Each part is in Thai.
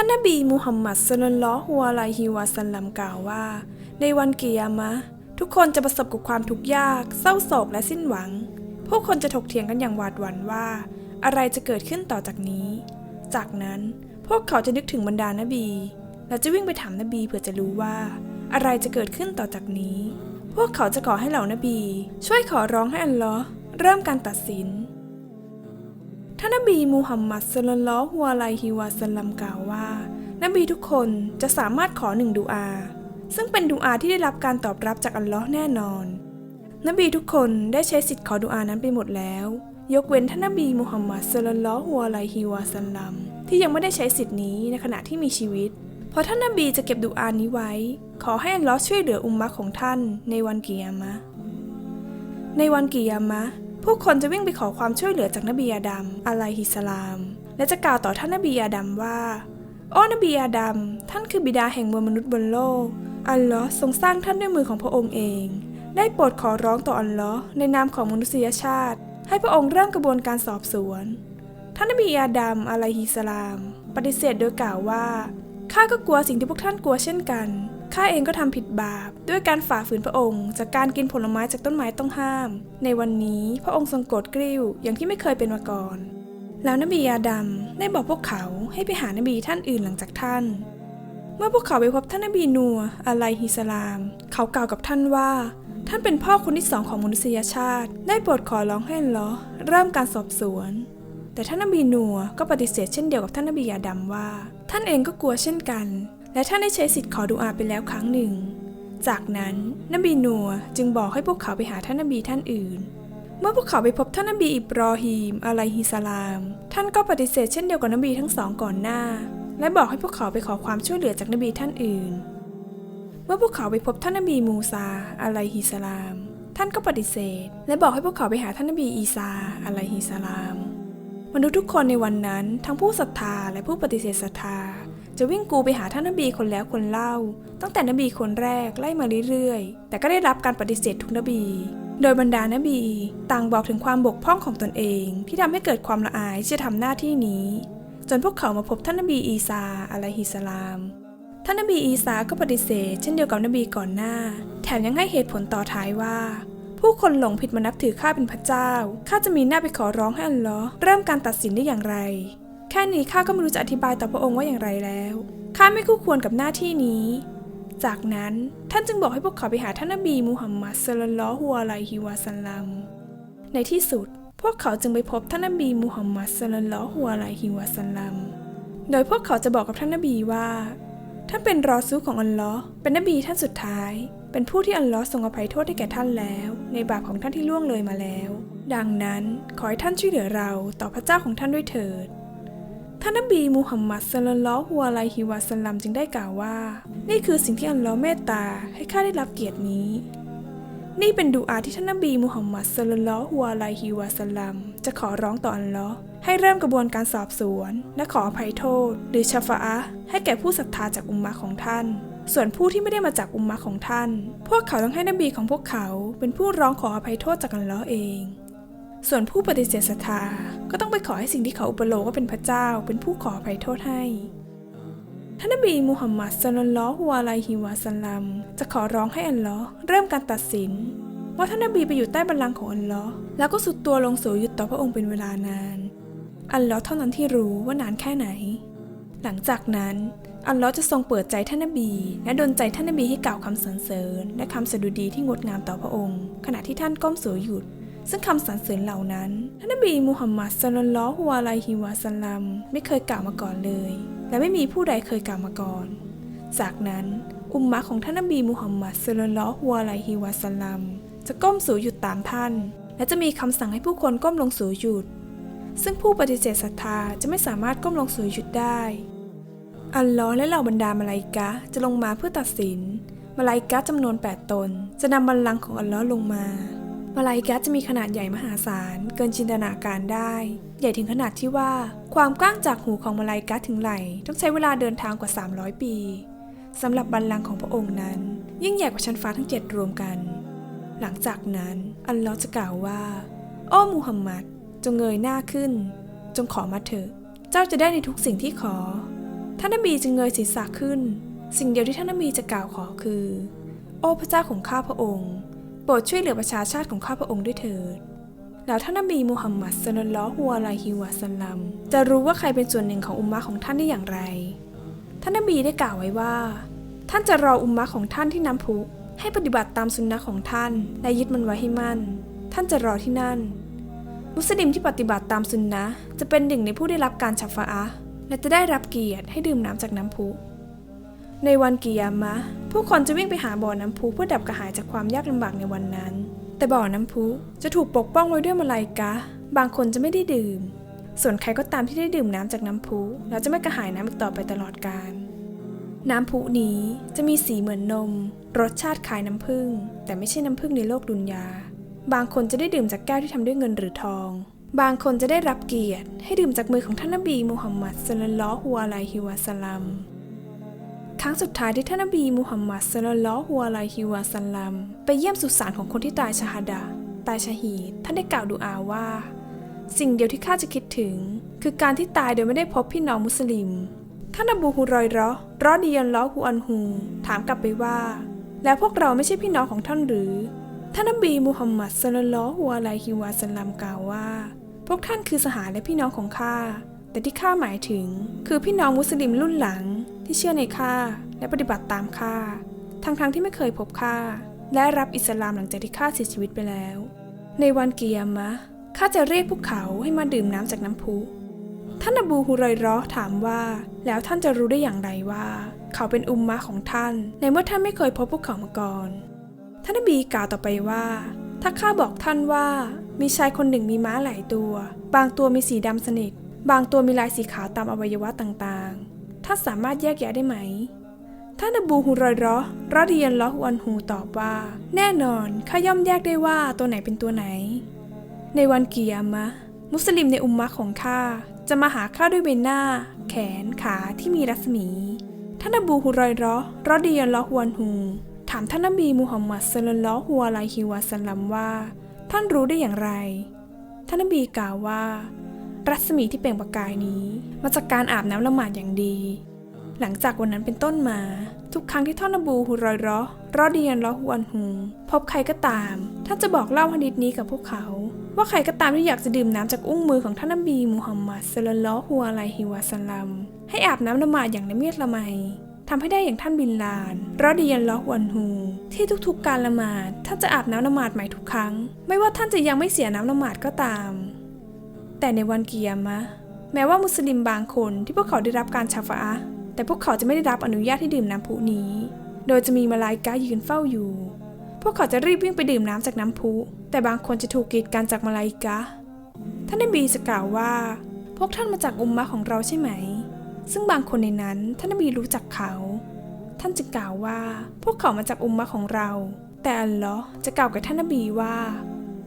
านนบีมูฮัมมัดสุลลัลอฮุอะลัยฮิวะสัลลัมกล่าวว่า ในวันกิยามะ ทุกคนจะประสบกับความทุกข์ยาก เศร้าโศกและสิ้นหวัง ผู้คนจะถกเถียงกันอย่างหวาดหวั่นว่า อะไรจะเกิดขึ้นต่อจากนี้ จากนั้นพวกเขาจะนึกถึงบรรดานบี และจะวิ่งไปถามนบีเพื่อจะรู้ว่า อะไรจะเกิดขึ้นต่อจากนี้ พวกเขาจะขอให้เหล่านบี ช่วยขอร้องให้อัลลอฮ์เริ่มการตัดสิน ท่านนบีมูฮัมมัดสุลลัลลอฮุอะลัยฮิวะสัลลัมกล่าวว่า นบีทุกคนจะสามารถขอหนึ่งดูอา ซึ่งเป็นดูอาที่ได้รับการตอบรับจากอัลลอฮ์แน่นอน นบีทุกคนได้ใช้สิทธิ์ขอดูอานั้นไปหมดแล้ว ยกเว้นท่านนบีมูฮัมมัดสุลลัลลอฮุอะลัยฮิวะสัลลัมที่ยังไม่ได้ใช้สิทธิ์นี้ในขณะที่มีชีวิต เพราะท่านนบีจะเก็บดูอานี้ไว้ ขอให้อัลลอฮ์ช่วยเหลืออุมมะของท่านในวันกิยามะในวันกิยามะ ผู้คนจะวิ่งไปขอความช่วยเหลือจากนบีอาดัมอะลัยฮิสลาม และจะกล่าวต่อท่านนบีอาดัมว่าโอ้นบีอาดัมท่านคือบิดาแห่งมวลมนุษย์บนโลก อัลลอฮ์ทรงสร้างท่านด้วยมือของพระองค์เอง ได้โปรดขอร้องต่ออัลลอฮ์ในนามของมนุษยชาติ ให้พระองค์เริ่มกระบวนการสอบสวน ท่านนบีอาดัมอะลัยฮิสสลาม ปฏิเสธโดยกล่าวว่าข้าก็กลัวสิ่งที่พวกท่านกลัวเช่นกัน ข้าเองก็ทำผิดบาป ด้วยการฝ่าฝืนพระองค์ จากการกินผลไม้จากต้นไม้ต้องห้าม ในวันนี้พระองค์ทรงโกรธกริ้วอย่างที่ไม่เคยเป็นมาก่อน แล้วนบีอาดัมได้บอกพวกเขาให้ไปหานบีท่านอื่นหลังจากท่าน เมื่อพวกเขาไปพบท่านนบีนัวอะไลฮิสลาม เขากล่าวกับท่านว่า ท่านเป็นพ่อคนที่สองของมนุษยชาติ ได้โปรดขอร้องให้อัลลอเริ่มการสอบสวนแต่ท่านนบีนัวก็ปฏิเสธเช่นเดียวกับท่านนบีอาดัมว่า ท่านเองก็กลัวเช่นกัน และท่านได้ใช้สิทธิ์ขอดุอาไปแล้วครั้งหนึ่ง จากนั้นนบีนัวจึงบอกให้พวกเขาไปหาท่านนบีท่านอื่น เมื่อพวกเขาไปพบท่านนบีอิบรอฮีมอะลัยฮิสลาม ท่านก็ปฏิเสธเช่นเดียวกับนบีทั้งสองก่อนหน้า และบอกให้พวกเขาไปขอความช่วยเหลือจากนบีท่านอื่น เมื่อพวกเขาไปพบท่านนบีมูซาอะลัยฮิสลาม ท่านก็ปฏิเสธ และบอกให้พวกเขาไปหาท่านนบีอีซาอะลัยฮิสสลามมนุษย์ทุกคนในวันนั้นทั้งผู้ศรัทธาและผู้ปฏิเสธศรัทธา จะวิ่งกูไปหาท่านนบีคนแล้วคนเล่า ตั้งแต่นบีคนแรกไล่มาเรื่อยๆ แต่ก็ได้รับการปฏิเสธทุกนบี โดยบรรดานบีต่างบอกถึงความบกพร่องของตนเอง ที่ทำให้เกิดความละอายที่จะทำหน้าที่นี้ จนพวกเขามาพบท่านนบีอีซาอะลัยฮิสสลาม ท่านนบีอีสาก็ปฏิเสธ เช่นเดียวกับนบีก่อนหน้า แถมยังให้เหตุผลต่อท้ายว่าผู้คนหลงผิดมานับถือข้าเป็นพระเจ้า ข้าจะมีหน้าไปขอร้องให้อัลลอฮ์เริ่มการตัดสินได้อย่างไร แค่นี้ข้าก็ไม่รู้จะอธิบายต่อพระองค์ว่าอย่างไรแล้ว ข้าไม่คู่ควรกับหน้าที่นี้ จากนั้นท่านจึงบอกให้พวกเขาไปหาท่านนบีมูฮัมมัดสุลลัลลอฮุอะลัยฮิวะสัลลัม ในที่สุด พวกเขาจึงไปพบท่านนบีมูฮัมมัดสุลลัลลอฮุอะลัยฮิวะสัลลัม โดยพวกเขาจะบอกกับท่านนบีว่า ท่านเป็นรอซูของอัลลอฮ์เป็นนบีท่านสุดท้าย เป็นผู้ที่อัลลอฮ์ทรงอภัยโทษให้แก่ท่านแล้ว ในบาปของท่านที่ล่วงเลยมาแล้ว ดังนั้นขอให้ท่านช่วยเหลือเราต่อพระเจ้าของท่านด้วยเถิด ท่านนบีมูฮัมมัดสลลัลลอฮุอะลัยฮิวะสัลลัมจึงได้กล่าวว่า นี่คือสิ่งที่อัลลอฮ์เมตตาให้ข้าได้รับเกียรตินี้ นี่เป็นดูอาที่ท่านนบีมูฮัมมัดสลลัลลอฮุอะลัยฮิวะสัลลัมจะขอร้องต่ออัลลอฮ์ให้เริ่มกระบวนการสอบสวน และขออภัยโทษ หรือชาฟาอะให้แก่ผู้ศรัทธาจากอุมมะของท่าน ส่วนผู้ที่ไม่ได้มาจากอุมมะของท่าน พวกเขาต้องให้นบีของพวกเขาเป็นผู้ร้องขออภัยโทษจากอัลลอฮ์เอง ส่วนผู้ปฏิเสธศรัทธาก็ต้องไปขอให้สิ่งที่เขาอุปโลกว่าเป็นพระเจ้า เป็นผู้ขออภัยโทษให้ ท่านนบีมูฮัมมัดสลลัลลอฮุอะลัยฮิวะสัลลัมจะขอร้องให้อัลลอฮ์เริ่มการตัดสิน ว่าท่านนบีไปอยู่ใต้บัลลังก์ของอัลลอฮ์แล้วก็สุดตัวลงสู่หยุดต่อพระองค์เป็นเวลานาน อัลลอฮ์เท่านั้นที่รู้ว่านานแค่ไหน หลังจากนั้นอัลลอฮ์จะทรงเปิดใจท่านนบี และดลใจท่านนบีให้กล่าวคำสรรเสริญ และคำสดุดีที่งดงามต่อพระองค์ ขณะที่ท่านก้มสูหยุด ซึ่งคำสรรเสริญเหล่านั้น ท่านนบีมูฮัมมัดสุลลัลลอฮุอะลัยฮิวะสัลลัมไม่เคยกล่าวมาก่อนเลย และไม่มีผู้ใดเคยกล่าวมาก่อน จากนั้น อุมมะของท่านนบีมูฮัมมัดสุลลัลลอฮุอะลัยฮิวะสัลลัมจะก้มสูหยุดตามท่าน และจะมีคำสั่งให้ผู้คนก้มลงสูหยุด ซึ่งผู้ปฏิเสธศรัทธาจะไม่สามารถก้มลงสู่หยุดได้ อัลลอฮ์และเหล่าบรรดามาลาอิกะจะลงมาเพื่อตัดสินมาลาอิกะจำนวน 8 ตน จะนำบัลลังก์ของอัลลอฮ์ลงมา มาลาอิกะฮ์จะมีขนาดใหญ่มหาศาล เกินจินตนาการได้ ใหญ่ถึงขนาดที่ว่า ความกว้างจากหูของมาลาอิกะฮ์ถึงไหล ต้องใช้เวลาเดินทางกว่า 300 ปีสำหรับบัลลังก์ของพระองค์นั้น ยิ่งใหญ่กว่าชั้นฟ้าทั้งเจ็ดรวมกัน หลังจากนั้น อัลลอฮ์จะกล่าวว่าโอ้มูฮัมหมัดจงเงยหน้าขึ้น จงขอมาเถอะเจ้าจะได้ในทุกสิ่งที่ขอ ท่านนบีจึงเงยศีรษะขึ้น สิ่งเดียวที่ท่านนบีจะกล่าวขอคือ โอ้พระเจ้าของข้าพระองค์ รดช่วยเหลือประชาชาติของข้าพระองค์ด้วยเถิดแล้วท่านนบีมูฮัมมัดสลลัลลอฮุอะลัยฮิวะสัลลัมจะรู้ว่าใครเป็นส่วนหนึ่งของอุมมะของท่านได้อย่างไร ท่านนบีได้กล่าวไว้ว่า ท่านจะรออุมมะของท่านที่น้ำพุให้ปฏิบัติตามสุนนะของท่านและยึดมันไว้ให้มั่น ท่านจะรอที่นั่น มุสลิมที่ปฏิบัติตามสุนนะจะเป็นหนึ่งในผู้ได้รับการชัฟฟาอะและจะได้รับเกียรติให้ดื่มน้ำจากน้ำพุ ในวันกิยามะ ผู้คนจะวิ่งไปหาบ่อน้ำพุเพื่อดับกระหายจากความยากลำบากในวันนั้น แต่บ่อน้ำพุจะถูกปกป้องไว้ด้วยมาลายกะ บางคนจะไม่ได้ดื่ม ส่วนใครก็ตามที่ได้ดื่มน้ำจากน้ำพุแล้วจะไม่กระหายน้ำอีกต่อไปตลอดกาลน้ำพุนี้จะมีสีเหมือนนม รสชาติคล้ายน้ำผึ้งแต่ไม่ใช่น้ำผึ้งในโลกดุนยา บางคนจะได้ดื่มจากแก้วที่ทำด้วยเงินหรือทอง บางคนจะได้รับเกียรติ ให้ดื่มจากมือของท่านนบีมูฮัมมัดสลลัลลอฮุอะลัยฮิวะสลัม ครั้งสุดท้ายที่ท่านนบีมูฮัมมัดสลลัลลอฮุอะลัยฮิวะสัลลัมไปเยี่ยมสุสานของคนที่ตายชาฮดะตายชาฮีดท่านได้กล่าวดูอาว่า สิ่งเดียวที่ข้าจะคิดถึง คือการที่ตายโดยไม่ได้พบพี่น้องมุสลิม ท่านอบูฮุรอยราะห์รอดียันลอฮุอันฮูถามกลับไปว่า แล้วพวกเราไม่ใช่พี่น้องของท่านหรือ ท่านนบีมูฮัมมัดสลลัลลอฮุอะลัยฮิวะสัลลัมกล่าวว่า พวกท่านคือสหายและพี่น้องของข้าแต่ที่ข้าหมายถึง คือพี่น้องมุสลิมรุ่นหลัง ที่เชื่อในข้าและปฏิบัติตามข้าทั้งๆที่ไม่เคยพบข้าและรับอิสลามหลังจากที่ข้าเสียชีวิตไปแล้ว ในวันกิยามะข้าจะเรียกพวกเขาให้มาดื่มน้ำจากน้ำพุท่านอบูฮุไรอยเราะห์ถามว่า แล้วท่านจะรู้ได้อย่างไรว่า เขาเป็นอุมมะของท่าน ในเมื่อท่านไม่เคยพบพวกเขามาก่อน ท่านนบีกล่าวต่อไปว่า ถ้าข้าบอกท่านว่า มีชายคนหนึ่งมีม้าหลายตัว บางตัวมีสีดำสนิท บางตัวมีลายสีขาวตามอวัยวะต่างๆ ท่านสามารถแยกแยะได้ไหม ท่านอบูฮุรอยราะห์รอดียันลอฮุอันฮูตอบว่า แน่นอนข้าย่อมแยกได้ว่าตัวไหนเป็นตัวไหน ในวันกิยามะ มุสลิมในอุมมะของข้าจะมาหาข้าด้วยใบหน้า แขนขาที่มีรัศมี ท่านอบูฮุรอยราะห์รอดียันลอฮุอันฮูถามท่านนบีมูฮัมมัดสลลัลอฮุอะลัยฮิวะสัลลัมว่า ท่านรู้ได้อย่างไร ท่านนบีกล่าวว่า รัศมีที่เปล่งประกายนี้มาจากการอาบน้ำละหมาดอย่างดี หลังจากวันนั้นเป็นต้นมา ทุกครั้งที่ท่านอบูฮุรอยราะห์รอดียันลอฮุอันฮูพบใครก็ตาม ท่านจะบอกเล่าฮะดิษนี้กับพวกเขา ว่าใครก็ตามที่อยากจะดื่มน้ำจากอุ้งมือของท่านนบีมูฮัมมัดสลลัลลอฮุอะลัยฮิวะสัลลัมให้อาบน้ำละหมาดอย่างละเมียดละไมทำให้ได้อย่างท่านบินลานรอดียันลอฮุอันฮู ที่ทุกๆการละหมาด ท่านจะอาบน้ำละหมาดใหม่ทุกครั้ง ไม่ว่าท่านจะยังไม่เสียน้ำละหมาดก็ตาม แต่ในวันกิยามะ แม้ว่ามุสลิมบางคนที่พวกเขาได้รับการชาฟะแต่พวกเขาจะไม่ได้รับอนุญาตให้ดื่มน้ำพุนี้ โดยจะมีมาลายกายืนเฝ้าอยู่ พวกเขาจะรีบวิ่งไปดื่มน้ำจากน้ำพุ แต่บางคนจะถูกกีดกันจากมาลายกาท่านนบีจะกล่าวว่า พวกท่านมาจากอุมมะของเราใช่ไหม ซึ่งบางคนในนั้นท่านนบีรู้จักเขา ท่านจึงกล่าวว่า พวกเขามาจากอุมมะของเรา แต่อัลลอฮ์จะกล่าวกับท่านนบีว่า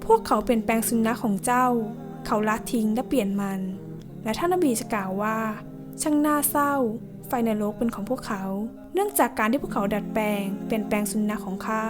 พวกเขาเปลี่ยนแปลงสุนนะของเจ้า เขาละทิ้งและเปลี่ยนมัน และท่านนบีจะกล่าวว่า ช่างน่าเศร้า ไฟนรกเป็นของพวกเขา เนื่องจากการที่พวกเขาดัดแปลง เปลี่ยนแปลงสุนนะของข้า